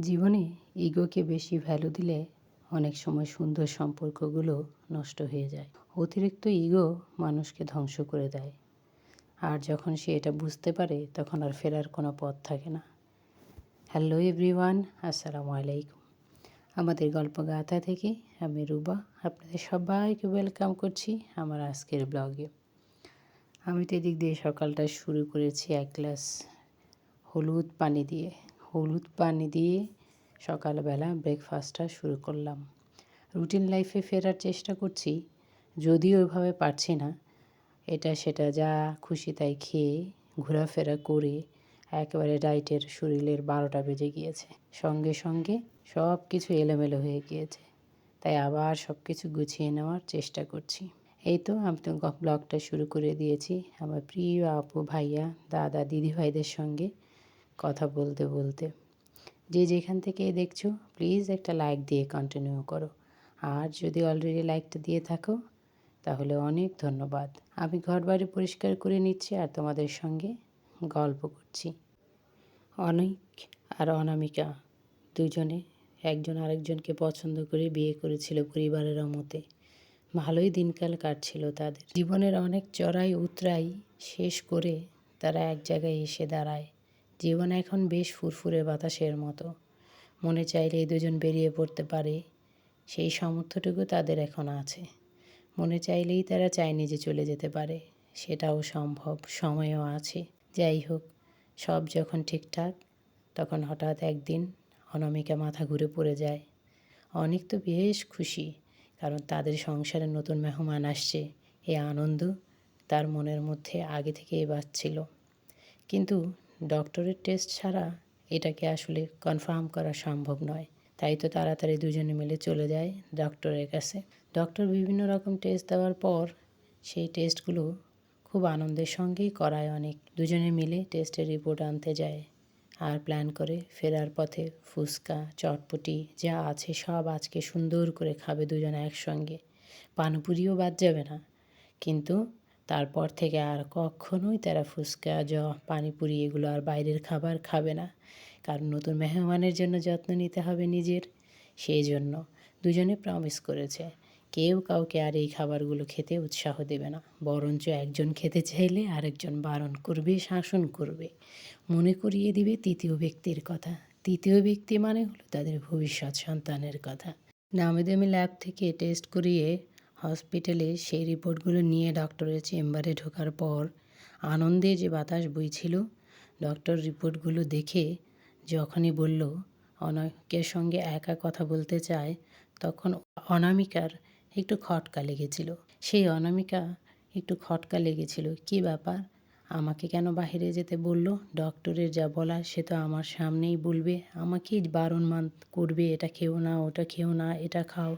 জীবনে ইগোকে বেশি ভ্যালু দিলে অনেক সময় সুন্দর সম্পর্কগুলো নষ্ট হয়ে যায়। অতিরিক্ত ইগো মানুষকে ধ্বংস করে দেয়। আর যখন সে এটা বুঝতে পারে, তখন আর ফেরার কোনো পথ থাকে না। হ্যালো এভরিওয়ান আসসালামু আলাইকুম। আমাদের গল্প গাথা থেকে আমি রুবা, আপনাদের সবাইকে ওয়েলকাম করছি আমার আজকের ব্লগে আমি তো এদিক দিয়ে সকালটা শুরু করেছি এক গ্লাস হলুদ পানি দিয়ে। হলুদ পানি দিয়ে সকালবেলা ব্রেকফাস্টটা শুরু করলাম। রুটিন লাইফে ফেরার চেষ্টা করছি, যদিও ওইভাবে পারছি না। এটা সেটা যা খুশি তাই খেয়ে ঘোরাফেরা করে একেবারে ডাইটের শরীরের বারোটা বেজে গিয়েছে। সঙ্গে সঙ্গে সব কিছু এলোমেলো হয়ে গিয়েছে। তাই আবার সব কিছু গুছিয়ে নেওয়ার চেষ্টা করছি। এই তো আমি তো ব্লগটা শুরু করে দিয়েছি। আমার প্রিয় আপু, ভাইয়া, দাদা দিদি ভাইদের সঙ্গে কথা বলতে বলতে। যে যেখান থেকে দেখছ প্লিজ একটা লাইক দিয়ে কন্টিনিউ করো। আর যদি অলরেডি লাইকটা দিয়ে থাকো, তাহলে অনেক ধন্যবাদ। আমি ঘর বাড়ি পরিষ্কার করে নিচ্ছি আর তোমাদের সঙ্গে গল্প করছি। অনেক আর অনামিকা দুজনে একজন আরেকজনকে পছন্দ করে বিয়ে করেছিল পরিবারের মতে ভালোই দিনকাল কাটছিল তাদের। জীবনের অনেক চড়াই উতরাই শেষ করে তারা এক জায়গায় এসে দাঁড়ায়। জীবন এখন বেশ ফুরফুরে বাতাসের মতো। মনে চাইলে এই দুজন বেরিয়ে পড়তে পারে। সেই সামর্থ্যটুকু তাদের এখন আছে। মনে চাইলেই তারা চায়নি যে চলে যেতে পারে। সেটাও সম্ভব, সময়ও আছে। যাই হোক, সব যখন ঠিকঠাক, তখন হঠাৎ একদিন অনামিকা মাথা ঘুরে পড়ে যায়। অনেক তো বেশ খুশি, কারণ তাদের সংসারে নতুন মেহমান আসছে। এই আনন্দ তার মনের মধ্যে আগে থেকেই বাজছিল কিন্তু ডক্টরের টেস্ট ছাড়া এটাকে আসলে কনফার্ম করা সম্ভব নয়। তাই তো তাড়াতাড়ি দুজনে মিলে চলে যায় ডক্টরের কাছে। ডক্টর বিভিন্ন রকম টেস্ট দেওয়ার পর সেই টেস্টগুলো খুব আনন্দের সঙ্গেই করায় অনেক। দুজনে মিলে টেস্টের রিপোর্ট আনতে যায় আর প্ল্যান করে ফেরার পথে ফুচকা, চটপটি, যা আছে সব আজকে সুন্দর করে খাবে দুজনে একসঙ্গে। পানপুরিও বাদ যাবে না। কিন্তু তারপর থেকে আর কখনোই তারা ফুচকা জ পানিপুরি এগুলো আর বাইরের খাবার খাবে না। কারণ নতুন মেহমানের জন্য যত্ন নিতে হবে নিজের। সেই জন্য দুজনে প্রমিস করেছে, কেউ কাউকে আর এই খাবারগুলো খেতে উৎসাহ দেবে না। বরঞ্চ একজন খেতে চাইলে আরেকজন বারণ করবে, শাসন করবে। মনে করিয়ে দিবে তৃতীয় ব্যক্তির কথা। তৃতীয় ব্যক্তি মানে হলো তাদের ভবিষ্যৎ সন্তানের কথা। নামে দামি ল্যাব থেকে টেস্ট করিয়ে হসপিটালে সেই রিপোর্টগুলো নিয়ে ডক্টরের চেম্বারে ঢোকার পর আনন্দে যে বাতাস বইছিল, ডক্টর রিপোর্টগুলো দেখে যখনই বলল অনামিকার সঙ্গে একা কথা বলতে চায়, তখন অনামিকার একটু খটকা লেগেছিল। সেই অনামিকা একটু খটকা লেগেছিল। কি ব্যাপার? আমাকে কেন বাহিরে যেতে বলল? ডক্টরের যা বলা সে তো আমার সামনেই বলবে। আমাকেই বারণ মান করবে, এটা খেও না, ওটা খেও না, এটা খাও।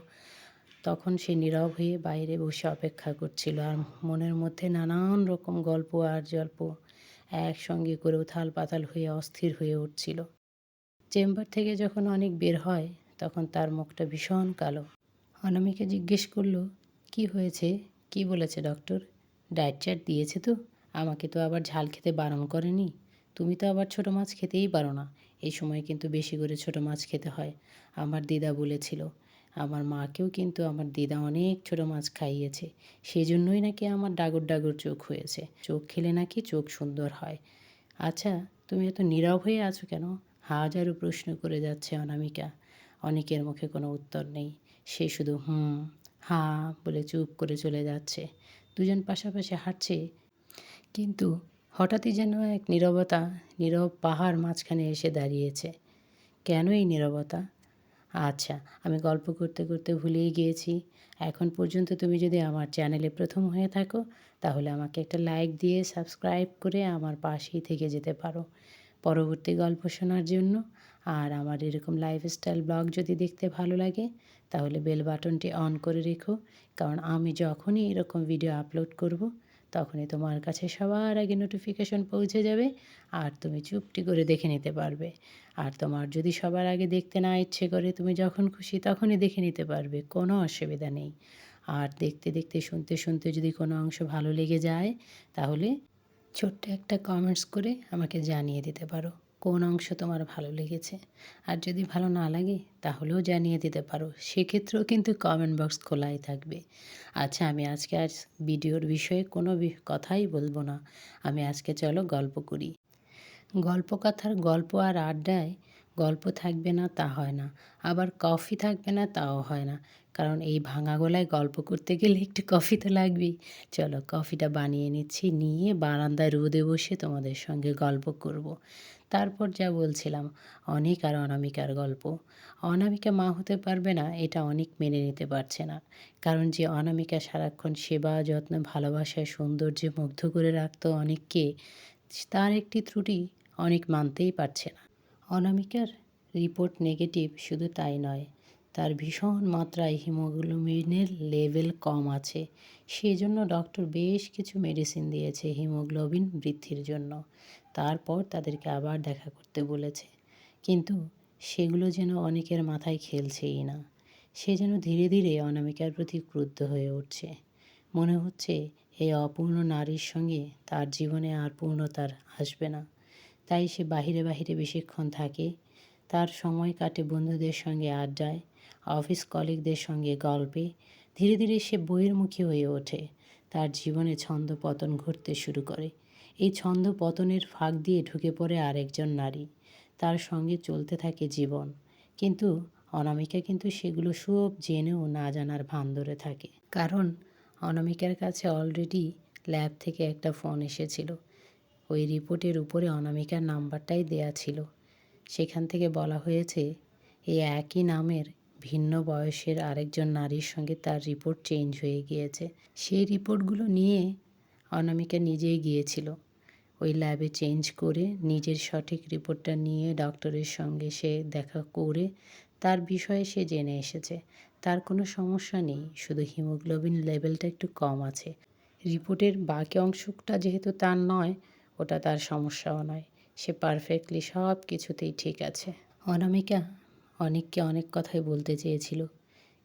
তখন সে নীরব হয়ে বাইরে বসে অপেক্ষা করছিল আর মনের মধ্যে নানান রকম গল্প আর জল্প একসঙ্গে করে উথাল পাতাল হয়ে অস্থির হয়ে উঠছিল। চেম্বার থেকে যখন অনেক বের হয়, তখন তার মুখটা ভীষণ কালো। অনামিকা জিজ্ঞেস করল, কি হয়েছে? কি বলেছে ডক্টর? ডায়েট চাট দিয়েছে তো? আমাকে তো আবার ঝাল খেতে বারণ করেনি। তুমি তো আবার ছোটো মাছ খেতেই পারো না। এই সময় কিন্তু বেশি করে ছোটো মাছ খেতে হয়। আমার দিদা বলেছিল আমার মাকেও কিন্তু আমার দিদা অনেক ছোটো মাছ খাইয়েছে। সেই জন্যই নাকি আমার ডাগর ডাগর চোখ হয়েছে। চোখ খেলে নাকি চোখ সুন্দর হয়। আচ্ছা তুমি এত নীরব হয়ে আছো কেন? হাজারো প্রশ্ন করে যাচ্ছে অনামিকা। অনেকের মুখে কোনো উত্তর নেই। সে শুধু হুম, হা বলে চুপ করে চলে যাচ্ছে। দুজন পাশাপাশি হাঁটছে। কিন্তু হঠাৎই যেন এক নীরবতা, নীরব পাহাড় মাঝখানে এসে দাঁড়িয়েছে। কেন এই নীরবতা? আচ্ছা আমি গল্প করতে করতে ভুলেই গিয়েছি। এখন পর্যন্ত তুমি যদি আমার চ্যানেলে প্রথম হয়ে থাকো, তাহলে আমাকে একটা লাইক দিয়ে সাবস্ক্রাইব করে আমার পাশেই থেকে যেতে পারো। পরবর্তী গল্প শোনার জন্য আর আমার এরকম লাইফস্টাইল ব্লগ যদি দেখতে ভালো লাগে, তাহলে বেল বাটনটি অন করে রেখো। কারণ আমি যখনই এরকম ভিডিও আপলোড করব তখনই তোমার কাছে সবার আগে নোটিফিকেশন পৌঁছে যাবে আর তুমি চুপটি করে দেখে নিতে পারবে। আর তোমার যদি সবার আগে দেখতে না ইচ্ছে করে তুমি যখন খুশি তখনই দেখে নিতে পারবে, কোনো অসুবিধা নেই। আর দেখতে দেখতে শুনতে শুনতে যদি কোনো অংশ ভালো লেগে যায়, তাহলে ছোট্ট একটা কমেন্টস করে আমাকে জানিয়ে দিতে পারো। কোন অংশ তোমার ভালো লেগেছে? আর যদি ভালো না লাগে, তাহলেও জানিয়ে দিতে পারো। সেক্ষেত্রেও কিন্তু কমেন্ট বক্স খোলাই থাকবে। আচ্ছা আমি আজকে আজ ভিডিওর বিষয়ে কোনো কথাই বলব না। আমি আজকে চলো গল্প করি। গল্প কথার গল্প আর আড্ডায় গল্প থাকবে না, তা হয় না। আবার কফি থাকবে না, তাও হয় না। কারণ এই ভাঙা গলায় গল্প করতে গেলে একটু কফি তো লাগবেই। চলো, কফিটা বানিয়ে নিচ্ছি, নিয়ে বারান্দায় রোদে বসে তোমাদের সঙ্গে গল্প করব। তারপর যা বলছিলাম, অনেক আর অনামিকার গল্প। অনামিকা মা হতে পারবে না, এটা অনেক মেনে নিতে পারছে না। কারণ যে অনামিকা সারাক্ষণ সেবা, যত্ন ভালোবাসায় সৌন্দর্যে মুগ্ধ করে রাখতো অনেককে, তার একটি ত্রুটি অনেক মানতেই পারছে না। অনামিকার রিপোর্ট নেগেটিভ, শুধু তাই নয়, তার ভীষণ মাত্রায় হিমোগ্লোবিনের লেভেল কম আছে। সেই জন্য ডক্টর বেশ কিছু মেডিসিন দিয়েছে হিমোগ্লোবিন বৃদ্ধির জন্য। তারপর তাদেরকে আবার দেখা করতে বলেছে। কিন্তু সেগুলো যেন অনেকের মাথায় খেলছেই না। সে যেন ধীরে ধীরে অনামিকার প্রতি ক্রুদ্ধ হয়ে উঠছে। মনে হচ্ছে এই অপূর্ণ নারীর সঙ্গে তার জীবনে আর পূর্ণতার আসবে না। তাই সে বাহিরে বাহিরে বেশিক্ষণ থাকে। তার সময় কাটে বন্ধুদের সঙ্গে আড্ডায়, অফিস কলিগদের সঙ্গে গল্পে। ধীরে ধীরে সে বহির্মুখী হয়ে ওঠে। তার জীবনে ছন্দ পতন ঘটতে শুরু করে। এই ছন্দ পতনের ফাঁক দিয়ে ঢুকে পড়ে আরেকজন নারী। তার সঙ্গে চলতে থাকে জীবন। কিন্তু অনামিকা কিন্তু সেগুলো সব জেনেও না জানার ভান ধরে থাকে। কারণ অনামিকার কাছে অলরেডি ল্যাব থেকে একটা ফোন এসেছিল। ওই রিপোর্টের উপরে অনামিকার নাম্বারটাই দেয়া ছিল। সেখান থেকে বলা হয়েছে এই একই নামের ভিন্ন বয়সের আরেকজন নারীর সঙ্গে তার রিপোর্ট চেঞ্জ হয়ে গিয়েছে। সেই রিপোর্টগুলো নিয়ে অনামিকা নিজেই গিয়েছিল। ওই ল্যাবে চেঞ্জ করে নিজের সঠিক রিপোর্টটা নিয়ে ডক্টরের সঙ্গে সে দেখা করে তার বিষয়ে সে জেনে এসেছে। তার কোনো সমস্যা নেই, শুধু হিমোগ্লোবিন লেভেলটা একটু কম আছে। রিপোর্টের বাকি অংশটা যেহেতু তার নয় ওটা তার সমস্যাও নয়। সে পারফেক্টলি সব কিছুতেই ঠিক আছে। অনামিকা অনেককে অনেক কথাই বলতে চেয়েছিল,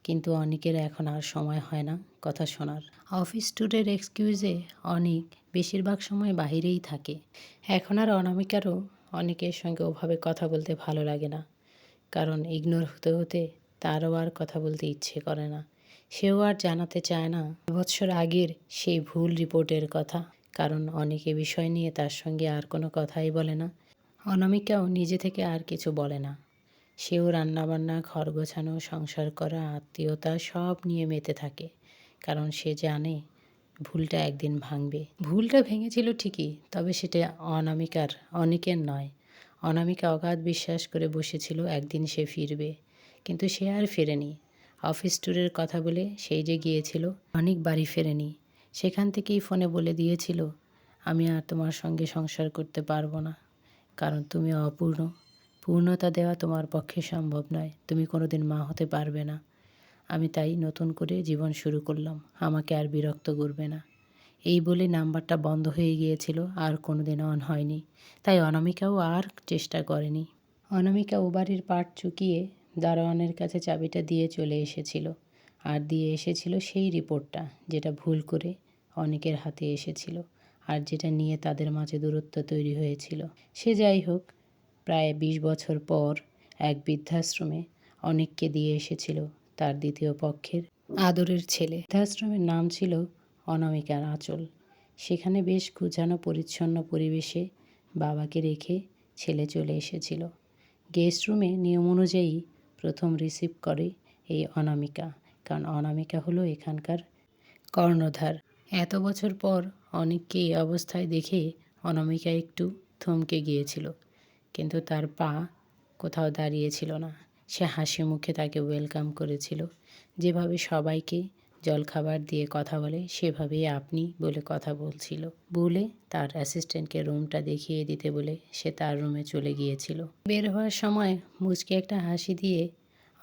কিন্তু অনেকের এখন আর সময় হয় না কথা শোনার। অফিস ট্যুরের এক্সকিউজে অনেক বেশিরভাগ সময় বাহিরেই থাকে। এখন আর অনামিকারও অনেকের সঙ্গে ওভাবে কথা বলতে ভালো লাগে না, কারণ ইগনোর হতে হতে তারও আর কথা বলতে ইচ্ছে করে না। সেও আর জানাতে চায় না, বছর আগের সেই ভুল রিপোর্টের কথা। কারণ অনেকে বিষয় নিয়ে তার সঙ্গে আর কোনো কথাই বলে না। অনামিকাও নিজে থেকে আর কিছু বলে না। সেও রান্নাবান্না, ঘর গোছানো, সংসার করা, আত্মীয়তা সব নিয়ে মেতে থাকে। কারণ সে জানে ভুলটা একদিন ভাঙবে। ভুলটা ভেঙেছিল ঠিকই, তবে সেটা অনামিকার, অনেকের নয়। অনামিকা অগাধ বিশ্বাস করে বসেছিল, একদিন সে ফিরবে। কিন্তু সে আর ফেরেনি। অফিস ট্যুরের কথা বলে সেই যে গিয়েছিল, অনেক বাড়ি ফেরেনি। সেখান থেকেই ফোনে বলে দিয়েছিল, আমি আর তোমার সঙ্গে সংসার করতে পারব না, কারণ তুমি অপূর্ণ। পূর্ণতা দেওয়া তোমার পক্ষে সম্ভব নয়, তুমি কোনো দিন মা হতে পারবে না। আমি তাই নতুন করে জীবন শুরু করলাম, আমাকে আর বিরক্ত করবে না। এই বলে নাম্বারটা বন্ধ হয়ে গিয়েছিল, আর কোনো দিন অন হয়নি। তাই অনামিকাও আর চেষ্টা করেনি। অনামিকা ও বাড়ির পাট চুকিয়ে দারোয়ানের কাছে চাবিটা দিয়ে চলে এসেছিল। আর দিয়ে এসেছিল সেই রিপোর্টটা, যেটা ভুল করে অনেকের হাতে এসেছিল আর যেটা নিয়ে তাদের মাঝে দূরত্ব তৈরি হয়েছিল। সে যাই হোক, প্রায় বিশ বছর পর এক বৃদ্ধাশ্রমে অনেককে দিয়ে এসেছিল তার দ্বিতীয় পক্ষের আদরের ছেলে। বৃদ্ধাশ্রমের নাম ছিল অনামিকার আঁচল। সেখানে বেশ গুছানো পরিচ্ছন্ন পরিবেশে বাবাকে রেখে ছেলে চলে এসেছিল। গেস্ট রুমে নিয়ম অনুযায়ী প্রথম রিসিভ করে এই অনামিকা। কারণ অনামিকা হলো এখানকার কর্ণধার। এত বছর পর অনেককে এই অবস্থায় দেখে অনামিকা একটু থমকে গিয়েছিল, কিন্তু তার পা কোথাও দাঁড়িয়েছিল না। সে হাসি মুখে তাকে ওয়েলকাম করেছিল। যেভাবে সবাইকে জলখাবার দিয়ে কথা বলে, সেভাবেই আপনি বলে কথা বলছিল। বলে তার অ্যাসিস্ট্যান্টকে রুমটা দেখিয়ে দিতে বলে সে তার রুমে চলে গিয়েছিল। বের হওয়ার সময় মুচকে একটা হাসি দিয়ে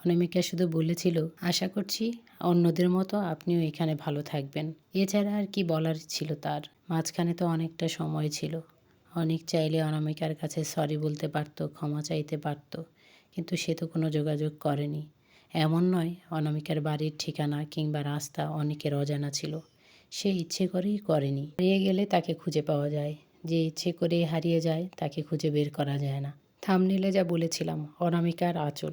অনামিকা শুধু বলেছিল, আশা করছি অন্যদের মতো আপনিও এখানে ভালো থাকবেন। এছাড়া আর কি বলার ছিল তার। মাঝখানে তো অনেকটা সময় ছিল। অনেক চাইলে অনামিকার কাছে সরি বলতে পারতো, ক্ষমা চাইতে পারতো, কিন্তু সে তো কোনো যোগাযোগ করেনি। এমন নয়, অনামিকার বাড়ির ঠিকানা কিংবা রাস্তা অনেকের অজানা ছিল। সে ইচ্ছে করেই করেনি। হারিয়ে গেলে তাকে খুঁজে পাওয়া যায়। যে ইচ্ছে করে হারিয়ে যায়, তাকে খুঁজে বের করা যায় না। থামনেলে যা বলেছিলাম, অনামিকার আঁচল।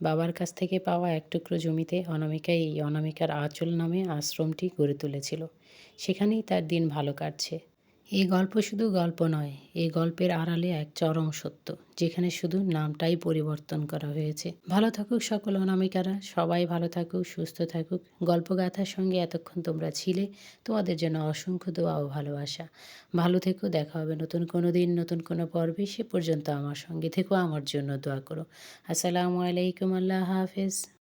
বাবার কাছ থেকে পাওয়া এক টুকরো জমিতে অনামিকা এই অনামিকার আঁচল নামে আশ্রমটি গড়ে তুলেছিল। সেখানেই তার দিন ভালো কাটছে। এই গল্প শুধু গল্প নয় এই গল্পের আড়ালে এক চরম সত্য, যেখানে শুধু নামটাই পরিবর্তন করা হয়েছে। ভালো থাকুক সকল অনামিকারা, সবাই ভালো থাকুক, সুস্থ থাকুক। গল্পগাথার সঙ্গে এতক্ষণ তোমরা ছিলে, তোমাদের জন্য অসংখ্য দোয়া ও ভালোবাসা। ভালো থেকো, দেখা হবে নতুন কোনো দিন, নতুন কোনো পর্বে, সে পর্যন্ত আমার সঙ্গে থেকো, আমার জন্য দোয়া করো। আসসালামু আলাইকুম, আল্লাহ হাফেজ।